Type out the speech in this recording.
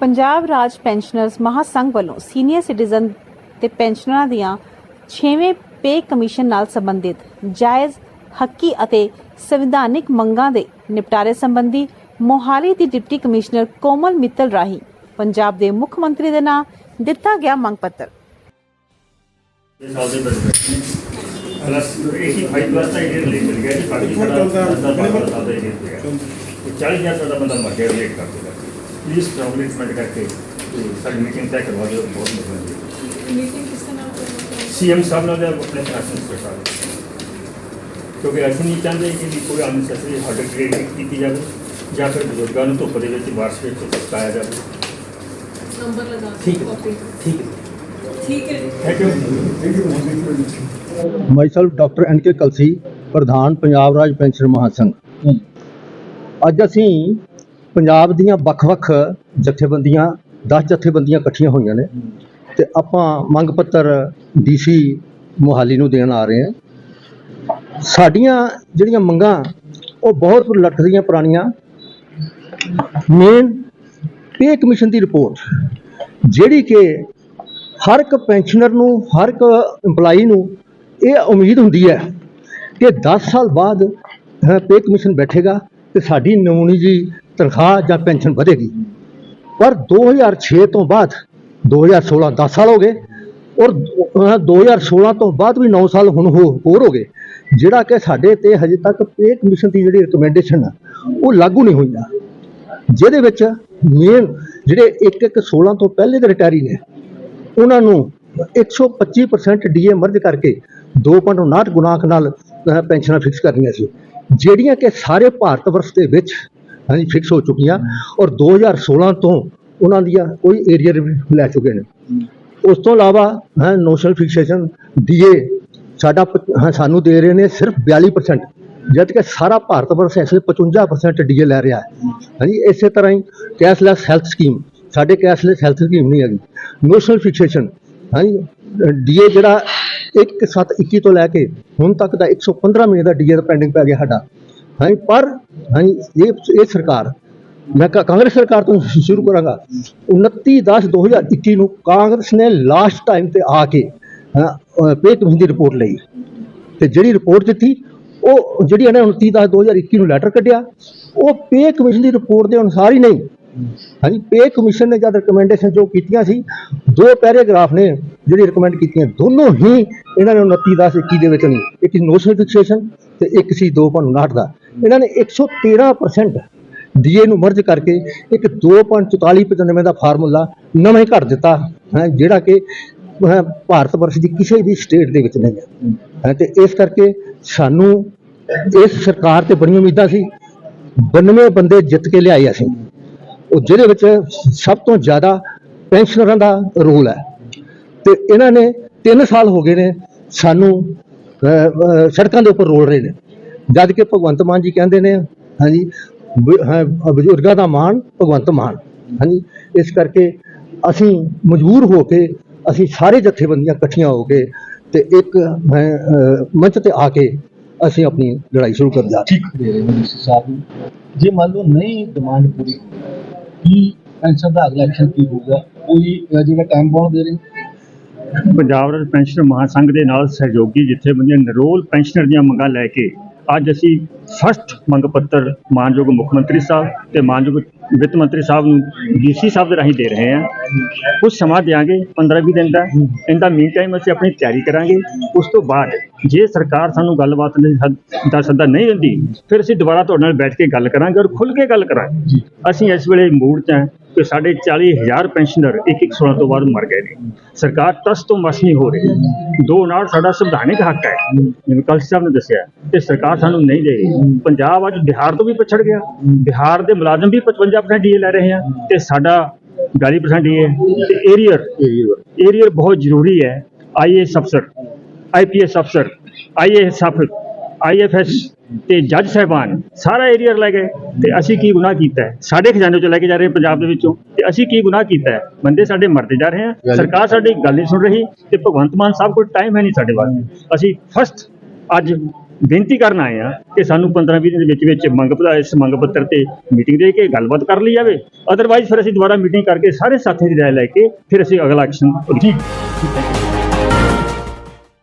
ਪੰਜਾਬ ਰਾਜ pensioners ਮਹਾਸੰਘ ਵੱਲੋਂ senior citizen ਤੇ ਪੈਨਸ਼ਨਰਾਂ ਦੀਆਂ 6ਵੇਂ ਪੇ ਕਮਿਸ਼ਨ ਨਾਲ ਸੰਬੰਧਿਤ ਜਾਇਜ਼ ਹੱਕੀ ਅਤੇ ਸੰਵਿਧਾਨਿਕ ਮੰਗਾਂ ਦੇ ਨਿਪਟਾਰੇ ਸੰਬੰਧੀ ਮੋਹਾਲੀ ਦੀ ਡਿਪਟੀ ਕਮਿਸ਼ਨਰ ਕੋਮਲ ਮਿੱਤਲ ਰਾਹੀਂ ਪੰਜਾਬ ਦੇ ਮੁੱਖ ਮੰਤਰੀ ਦੇ ਨਾਂ ਦਿੱਤਾ ਗਿਆ ਮੰਗ ਪੱਤਰ ਇਹ ਸਾਲ ਦੇ ਬੈਠੇ ਪਲੱਸ 85 ਪਲੱਸ ਦਾ ਇਹ ਲੈ ਚਲ ਗਿਆ ਜੀ ਬਾਕੀ ਸਾਡਾ 10 ਸਾਲ ਦਾ ਬੰਦਾ ਮਰ ਗਿਆ ਵੇਟ ਕਰ ਦੇਗਾ ਪਲੀਜ਼ ਪ੍ਰੋਬਲਮੈਂਟ ਕਰਕੇ ਤੇ ਸਾਡੀ ਮੀਟਿੰਗ ਤੈਅ ਕਰਵਾ ਦਿਓ ਬਹੁਤ ਮਿਹਰਬਾਨੀ ਮੀਟਿੰਗ ਕਿਸ ਤਰ੍ਹਾਂ ਕਰਵਾਉਣੀ ਸੀਐਮ ਸਾਹਿਬ ਨਾਲ ਜਾਂ ਆਪਣੇ ਪ੍ਰਸ਼ਾਸਨ ਸਰਕਾਰ ਕਿਉਂਕਿ ਅਸੀਂ ਨਹੀਂ ਚਾਹੁੰਦੇ ਕਿ ਵੀ ਕੋਈ ਅਨਸੈਸਰੀ ਹਾਰਡ ਗ੍ਰੇਡ ਕੀਤੀ ਜਾਵੇ ਜਾਂ ਫਿਰ ਬਜ਼ੁਰਗਾਂ ਨੂੰ ਧੁੱਪ ਦੇ ਵਿੱਚ ਬਾਰਿਸ਼ ਵਿੱਚ ਸਤਾਇਆ ਜਾਵੇ ਨੰਬਰ ਲਗਾ ਠੀਕ ਹੈ। ਕਾਪੀ ਠੀਕ ਹੈ ਠੀਕ ਹੈ thank you myself doctor N K Kalsi ਪ੍ਰਧਾਨ ਪੰਜਾਬ ਰਾਜ ਪੈਨਸ਼ਨ ਮਹਾਸੰਘ ਅੱਜ ਅਸੀਂ ਪੰਜਾਬ ਦੀਆਂ ਵੱਖ-ਵੱਖ ਜਥੇਬੰਦੀਆਂ 10 ਜਥੇਬੰਦੀਆਂ ਇਕੱਠੀਆਂ ਹੋਈਆਂ ਨੇ ਤੇ ਆਪਾਂ ਮੰਗ ਪੱਤਰ ਡੀਸੀ ਮੁਹਾਲੀ ਨੂੰ ਦੇਣ ਆ ਰਹੇ ਹਾਂ। ਸਾਡੀਆਂ ਜਿਹੜੀਆਂ ਮੰਗਾਂ, ਉਹ ਬਹੁਤ ਲੱਟਦੀਆਂ ਪੁਰਾਣੀਆਂ। ਮੇਨ ਪੇ ਕਮਿਸ਼ਨ ਦੀ ਰਿਪੋਰਟ ਜਿਹੜੀ ਕਿ ਹਰ ਇੱਕ ਪੈਨਸ਼ਨਰ ਨੂੰ, ਹਰ ਇੱਕ EMPLOYEE ਨੂੰ ਇਹ ਉਮੀਦ ਹੁੰਦੀ ਹੈ ਕਿ 10 ਸਾਲ ਬਾਅਦ ਪੇ ਕਮਿਸ਼ਨ ਬੈਠੇਗਾ ਤੇ ਸਾਡੀ ਨਮੂਨੀ ਜੀ ਤਨਖਾਹ ਜਾਂ ਪੈਨਸ਼ਨ ਵਧੇਗੀ। ਪਰ 2006 ਤੋਂ ਬਾਅਦ 2016 10 ਸਾਲ ਹੋ ਗਏ ਔਰ ਅਹ 2016 ਤੋਂ ਬਾਅਦ ਵੀ 9 ਸਾਲ ਹੁਣ ਹੋ, ਹੋਰ ਹੋ ਗਏ, ਜਿਹੜਾ ਕਿ ਸਾਡੇ ਤੇ ਹਜੇ ਤੱਕ ਪੇ ਕਮਿਸ਼ਨ ਦੀ ਜਿਹੜੀ ਰਿਕਮੈਂਡੇਸ਼ਨ ਆ, ਉਹ ਲਾਗੂ ਨਹੀਂ ਹੋਈਆਂ ਜਿਹਦੇ ਵਿੱਚ ਮੇਨ ਜਿਹੜੇ 1 1 16 ਤੋਂ ਪਹਿਲੇ ਦੇ ਰਿਟਾਇਰੀ ਨੇ, ਉਹਨਾਂ ਨੂੰ 125% ਡੀਏ ਮਰਜ ਕਰਕੇ 2.59 ਗੁਣਾਂਕ ਨਾਲ ਪੈਨਸ਼ਨਾਂ ਫਿਕਸ ਕਰਨੀਆਂ ਸੀ। ਜਿਹੜੀਆਂ ਕਿ ਸਾਰੇ ਭਾਰਤ ਵਰਸ਼ ਦੇ ਵਿੱਚ ਹਾਂਜੀ ਫਿਕਸ ਹੋ ਚੁੱਕੀਆਂ। ਔਰ 2016 ਤੋਂ ਉਹਨਾਂ ਦੀਆਂ ਕੋਈ ਏਰੀਆ ਲੈ ਚੁੱਕੇ ਨੇ। ਉਸ ਤੋਂ ਇਲਾਵਾ, ਹੈ ਨੋਸ਼ਨਲ ਫਿਕਸੇਸ਼ਨ ਡੀਏ ਸਾਡਾ ਪ- ਸਾਨੂੰ ਦੇ ਰਹੇ ਨੇ ਸਿਰਫ 42% ਜਦ ਕਿ ਸਾਰਾ ਭਾਰਤ ਵਰਸ਼ ਇਸ ਵੇਲੇ 55% ਡੀਏ ਲੈ ਰਿਹਾ ਹੈ। ਹਾਂਜੀ, ਇਸੇ ਤਰ੍ਹਾਂ ਹੀ ਕੈਸ਼ਲੈਸ ਹੈਲਥ ਸਕੀਮ ਸਾਡੇ ਕੈਸ਼ਲੈਸ ਹੈਲਥ ਸਕੀਮ ਨਹੀਂ ਹੈਗੀ। ਨੋਸ਼ਨਲ ਫਿਕਸੇਸ਼ਨ ਹਾਂਜੀ ਡੀਏ ਜਿਹੜਾ 1721 ਤੋਂ ਲੈ ਕੇ ਹੁਣ ਤੱਕ ਦਾ 115 ਮਹੀਨੇ ਦਾ ਡੀਏ ਦਾ ਪੈਂਡਿੰਗ ਪੈ ਗਿਆ ਸਾਡਾ। ਹਾਂਜੀ, ਪਰ ਹਾਂਜੀ, ਇਹ ਇਹ ਸਰਕਾਰ, ਮੈਂ ਕਾਂਗਰਸ ਸਰਕਾਰ ਤੋਂ ਸ਼ੁਰੂ ਕਰਾਂਗਾ। 29 10 2021 ਨੂੰ ਕਾਂਗਰਸ ਨੇ ਲਾਸਟ ਟਾਈਮ ਤੇ ਆ ਕੇ ਪੇ ਕਮਿਸ਼ਨ ਦੀ ਰਿਪੋਰਟ ਲਈ। ਤੇ ਜਿਹੜੀ ਰਿਪੋਰਟ ਦਿੱਤੀ, ਉਹ ਜਿਹੜੀ ਇਹਨੇ 29 10 2021 ਨੂੰ ਲੈਟਰ ਕੱਢਿਆ, ਉਹ ਪੇ ਕਮਿਸ਼ਨ ਦੀ ਰਿਪੋਰਟ ਦੇ ਅਨੁਸਾਰ ਹੀ ਨਹੀਂ। ਹਾਂਜੀ ਪੇ ਕਮਿਸ਼ਨ ਨੇ ਜਦ ਰਿਕਮੈਂਡੇਸ਼ਨ ਜੋ ਕੀਤੀਆਂ ਸੀ, ਦੋ ਪੈਰਾਗ੍ਰਾਫ ਨੇ ਜਿਹੜੀ ਰਿਕਮੈਂਡ ਕੀਤੀਆਂ, ਦੋਨੋਂ ਹੀ ਇਹਨਾਂ ਨੇ 29 10 21 ਦੇ ਵਿੱਚ ਨਹੀਂ ਇੱਕ ਨੋਸ਼ਨਲ ਫਿਕਸੇਸ਼ਨ ਤੇ ਇੱਕ ਸੀ 2.59 ਦਾ। ਇਹਨਾਂ ਨੇ 113% ਡੀਏ ਨੂੰ ਮਰਜ ਕਰਕੇ ਇੱਕ 2.4495 ਦਾ ਫਾਰਮੂਲਾ ਨਵੇਂ ਹੀ ਘੜ ਦਿੱਤਾ ਹੈ ਜਿਹੜਾ ਕਿ ਭਾਰਤ ਵਰਸ਼ ਦੀ ਕਿਸੇ ਵੀ ਸਟੇਟ ਦੇ ਵਿੱਚ ਨਹੀਂ ਹੈ। ਹੈਂ, ਤੇ ਇਸ ਕਰਕੇ ਸਾਨੂੰ ਇਸ ਸਰਕਾਰ ਤੇ ਬੜੀਆਂ ਉਮੀਦਾਂ ਸੀ 92 ਬੰਦੇ ਜਿੱਤ ਕੇ ਲਿਆਏ ਅਸੀਂ। ਉਹ ਜਿਹਦੇ ਵਿੱਚ ਸਭ ਤੋਂ ਜ਼ਿਆਦਾ ਪੈਨਸ਼ਨਰਾਂ ਦਾ ਰੋਲ ਹੈ। ਤੇ ਇਹਨਾਂ ਨੇ 3 ਸਾਲ ਹੋ ਗਏ ਨੇ ਸਾਨੂੰ ਸੜਕਾਂ ਦੇ ਉੱਪਰ ਰੋਲ ਰਹੇ ਨੇ। ਜਦ ਕਿ ਭਗਵੰਤ ਮਾਨ ਜੀ ਕਹਿੰਦੇ ਨੇ ਹਾਂਜੀ ਹਾਂ, ਬਜ਼ੁਰਗਾਂ ਦਾ ਮਾਣ ਭਗਵੰਤ ਮਾਨ ਹਾਂਜੀ ਇਸ ਕਰਕੇ ਅਸੀਂ ਮਜਬੂਰ ਹੋ ਕੇ ਅਸੀਂ ਸਾਰੇ ਜਥੇਬੰਦੀਆਂ ਇਕੱਠੀਆਂ ਹੋ ਕੇ ਤੇ ਇੱਕ ਮੰਚ ਤੇ ਆ ਕੇ ਅਸੀਂ ਆਪਣੀ ਲੜਾਈ ਸ਼ੁਰੂ ਕਰ ਦਿੱਤੀ ਠੀਕ ਦੇ ਰਹੇ ਨੇ ਸਾਹਿਬ ਜੇ। ਮੰਨ ਲਓ ਨਹੀਂ ਡਿਮਾਂਡ ਪੂਰੀ ਕੀ ਪੈਨਸ਼ਨ ਦਾ ਅਗਲਾ ਐਕਸ਼ਨ ਕੀ ਹੋਊਗਾ? ਕੋਈ ਜਿਹੜਾ ਟਾਈਮ ਬਾਉਂਡ ਦੇ ਰਹੇ ਪੰਜਾਬ ਰਾਜ ਪੈਨਸ਼ਨਰ ਮਹਾਸੰਘ ਦੇ ਨਾਲ ਸਹਿਯੋਗੀ ਜਿੱਥੇਬੰਦੀਆਂ ਨਰੋਲ ਪੈਨਸ਼ਨਰ ਦੀਆਂ ਮੰਗਾਂ ਲੈ ਕੇ ਅੱਜ ਅਸੀਂ ਫਸਟ ਮੰਗ ਪੱਤਰ ਮਾਨਯੋਗ ਮੁੱਖ ਮੰਤਰੀ ਸਾਹਿਬ ਤੇ ਮਾਨਯੋਗ ਵਿੱਤ ਮੰਤਰੀ ਸਾਹਿਬ ਨੂੰ ਡੀਸੀ ਸਾਹਿਬ ਦੇ ਰਾਹੀਂ ਦੇ ਰਹੇ ਹਾਂ। ਕੁਝ ਸਮਾਂ ਦਿਆਂਗੇ 15-20 ਦਿਨ ਦਾ। ਇਹਦਾ ਮੀਨ ਟਾਈਮ ਅਸੀਂ ਆਪਣੀ ਤਿਆਰੀ ਕਰਾਂਗੇ। ਉਸ ਤੋਂ ਬਾਅਦ ਜੇ ਸਰਕਾਰ ਸਾਨੂੰ ਗੱਲਬਾਤ ਦਾ ਸੱਦਾ ਨਹੀਂ ਦਿੰਦੀ, ਫਿਰ ਅਸੀਂ ਦੁਬਾਰਾ ਤੁਹਾਡੇ ਨਾਲ ਬੈਠ ਕੇ ਗੱਲ ਕਰਾਂਗੇ ਔਰ ਖੁੱਲ੍ਹ ਕੇ ਗੱਲ ਕਰਾਂਗੇ। ਅਸੀਂ ਇਸ ਵੇਲੇ ਮੂਡ 'ਚ ਹਾਂ ਕਿ ਸਾਡੇ 40000 ਪੈਨਸ਼ਨਰ ਇੱਕ ਇੱਕ ਸਾਲ ਤੋਂ ਬਾਅਦ ਮਰ ਗਏ ਨੇ। ਸਰਕਾਰ ਤਸ ਤੋਂ ਮਸ ਨਹੀਂ ਹੋ ਰਹੀ। ਦੋ ਨਾਲ ਸਾਡਾ ਸੰਵਿਧਾਨਿਕ ਹੱਕ ਹੈ। ਜਿਵੇਂ ਕਲਸੀ ਸਾਹਿਬ ਨੇ ਦੱਸਿਆ ਤੇ ਸਰਕਾਰ ਸਾਨੂੰ ਨਹੀਂ ਦੇ ਰਹੀ। ਪੰਜਾਬ ਅੱਜ ਬਿਹਾਰ ਤੋਂ ਵੀ ਪਛੜ ਗਿਆ। ਬਿਹਾਰ ਦੇ ਮੁਲਾਜ਼ਮ ਵੀ 55% ਡੀਏ ਲੈ ਰਹੇ ਆ ਤੇ ਸਾਡਾ 42% ਡੀਏ। ਤੇ ਏਰੀਅਰ ਏਰੀਅਰ। ਬਹੁਤ ਜ਼ਰੂਰੀ ਹੈ। ਆਈਏਐਸ ਅਫਸਰ ਆਈਪੀਐਸ ਅਫਸਰ ਆਈਏਐਸ ਅਫਸਰ ਆਈਐਫਐਸ ਤੇ ਜੱਜ ਸਾਹਿਬਾਨ ਸਾਰਾ ਏਰੀਆ ਲੈ ਗਏ ਤੇ ਅਸੀਂ ਕੀ ਗੁਨਾਹ ਕੀਤਾ ਹੈ? ਸਾਡੇ ਖਜ਼ਾਨੇ ਚੋਂ ਲੈ ਕੇ ਜਾ ਰਹੇ ਪੰਜਾਬ ਦੇ ਵਿੱਚੋਂ ਤੇ ਅਸੀਂ ਕੀ ਗੁਨਾਹ ਕੀਤਾ ਹੈ? ਬੰਦੇ ਸਾਡੇ ਮਰਦੇ ਜਾ ਰਹੇ ਆ। ਸਰਕਾਰ ਸਾਡੀ ਗੱਲ ਨਹੀਂ ਸੁਣ ਰਹੀ ਤੇ ਭਗਵੰਤ ਮਾਨ ਸਾਹਿਬ ਕੋਲ ਟਾਈਮ ਹੈ ਨਹੀਂ ਸਾਡੇ ਵਾਸਤੇ। ਅਸੀਂ ਫਸਟ ਅੱਜ ਬੇਨਤੀ ਕਰਨ ਆਏ ਆ ਕਿ ਸਾਨੂੰ 15 20 ਦਿਨ ਦੇ ਵਿੱਚ ਵਿੱਚ ਮੰਗ ਪਤਾ ਇਸ ਮੰਗ ਪੱਤਰ ਤੇ ਮੀਟਿੰਗ ਦੇ ਕੇ ਗੱਲਬਾਤ ਕਰ ਲਈ ਜਾਵੇ। ਅਦਰਵਾਈਜ਼ ਫਿਰ ਅਸੀਂ ਦੁਬਾਰਾ ਮੀਟਿੰਗ ਕਰਕੇ ਸਾਰੇ ਸਾਥੀਆਂ ਦੀ ਰਾਏ ਲੈ ਕੇ ਫਿਰ ਅਸੀਂ ਅਗਲਾ ਐਕਸ਼ਨ ਠੀਕ।